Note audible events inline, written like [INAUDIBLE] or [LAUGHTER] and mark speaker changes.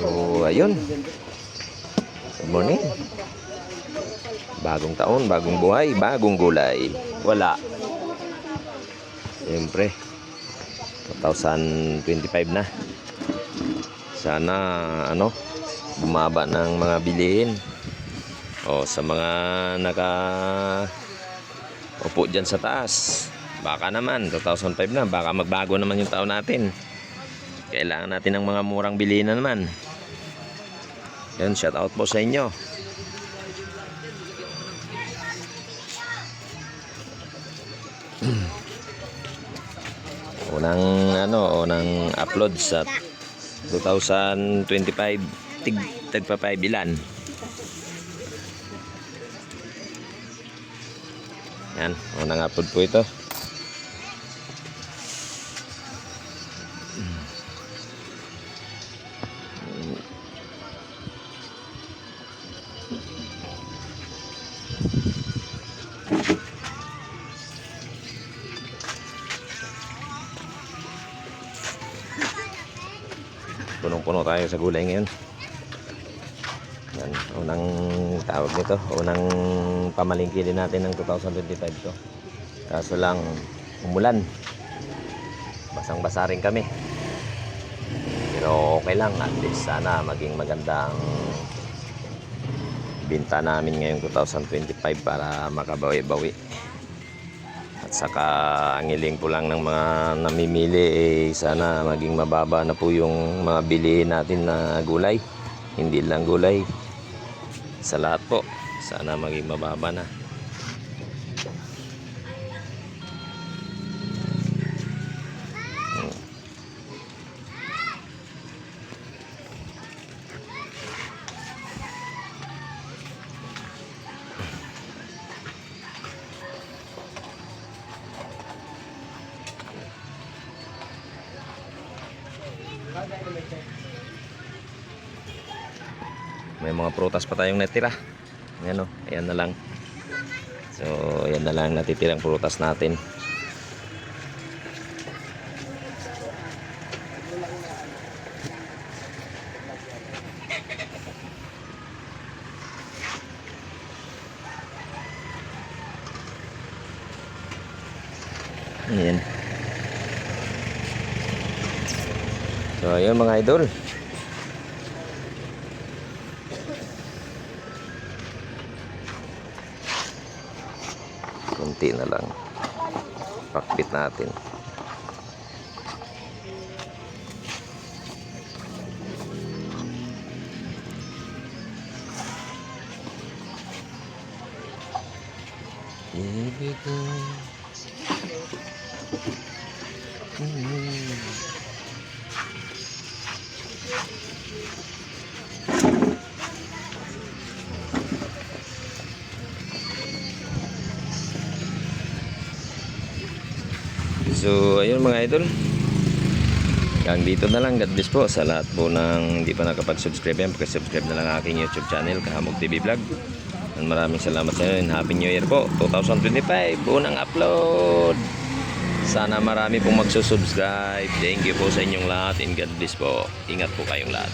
Speaker 1: So, ayun. Good morning. Bagong taon, bagong buhay, bagong gulay. Wala. Siyempre. 2025 na. Sana, ano, bumaba ng mga bilihin. O, sa mga naka upo dyan sa taas. Baka naman, 2005 na, baka magbago naman yung taon natin. Kailangan natin ng mga murang bilihin na naman. Yan, shout out po sa inyo. [CLEARS THROAT] unang ano, unang upload sa 2025 tig tagpa 5 ilan. Yan, unang upload po ito. Punong-puno tayo sa gulay ngayon. Yan, unang tawag nito, unang pamalingki din natin ng 2025 to. Kaso lang, umulan. Basang-basa rin kami. Pero okay lang, at least sana maging magandang binta namin ngayong 2025 para makabawi-bawi. Saka ang iling po lang ng mga namimili eh, sana maging mababa na po yung mga bilihin natin na gulay. Hindi lang gulay. Sa lahat po. Sana maging mababa na. May mga prutas pa tayong natira. Ayan o, ayan na lang. So, ayan na lang natitirang prutas natin. Ayan. So, ayun mga idol. Kunti na lang. Pakbit natin. Ibig ko. Mm. So, ayun mga idol. Hanggang dito na lang. God bless po sa lahat po ng hindi pa nakapag-subscribe yan. Pag-subscribe na lang aking YouTube channel, Kahamog TV Vlog. And maraming salamat sa inyo and Happy New Year po. 2025, unang upload. Sana marami pong magsusubscribe. Thank you po sa inyong lahat and God bless po. Ingat po kayong lahat.